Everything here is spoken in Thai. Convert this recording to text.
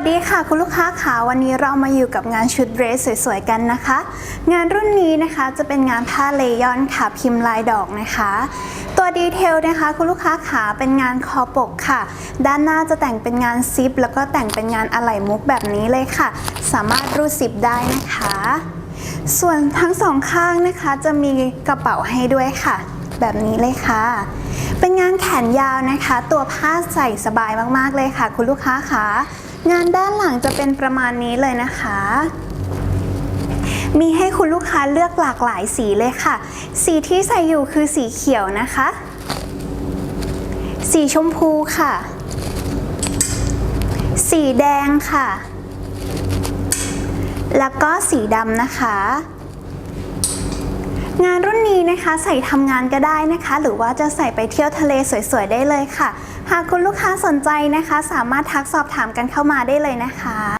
วัสดีค่ะคุณลูกค้าค่ะวันนี้เรามาอยู่กับงานชุดเดรสสวยๆกันนะคะ งานรุ่นนี้นะคะจะเป็นงานผ้าเลยอนค่ะพิมพ์ลายดอกนะคะ ตัวดีเทลนะคะคุณลูกค้าขาเป็นงานคอปกค่ะ ด้านหน้าจะแต่งเป็นงานซิป แล้วก็แต่งเป็นงานอะไหล่มุกแบบนี้เลยค่ะ สามารถรูดซิปได้นะคะ ส่วนทั้งสองข้างนะคะจะมีกระเป๋าให้ด้วยค่ะ แบบนี้เลยค่ะ เป็นงานแขนยาวนะคะ ตัวผ้าใส่สบายมากๆเลยค่ะ คุณลูกค้าคะงานด้านหลังจะเป็นประมาณนี้เลยนะคะ มีให้คุณลูกค้าเลือกหลากหลายสีเลยค่ะ สีที่ใส่อยู่คือสีเขียวนะคะ สีชมพูค่ะ สีแดงค่ะ แล้วก็สีดำนะคะ งานรุ่นนี้นะคะใส่ทำงานก็ได้นะคะ หรือว่าจะใส่ไปเที่ยวทะเลสวยๆได้เลยค่ะ หากคุณลูกค้าสนใจนะคะ สามารถทักสอบถามกันเข้ามาได้เลยนะคะ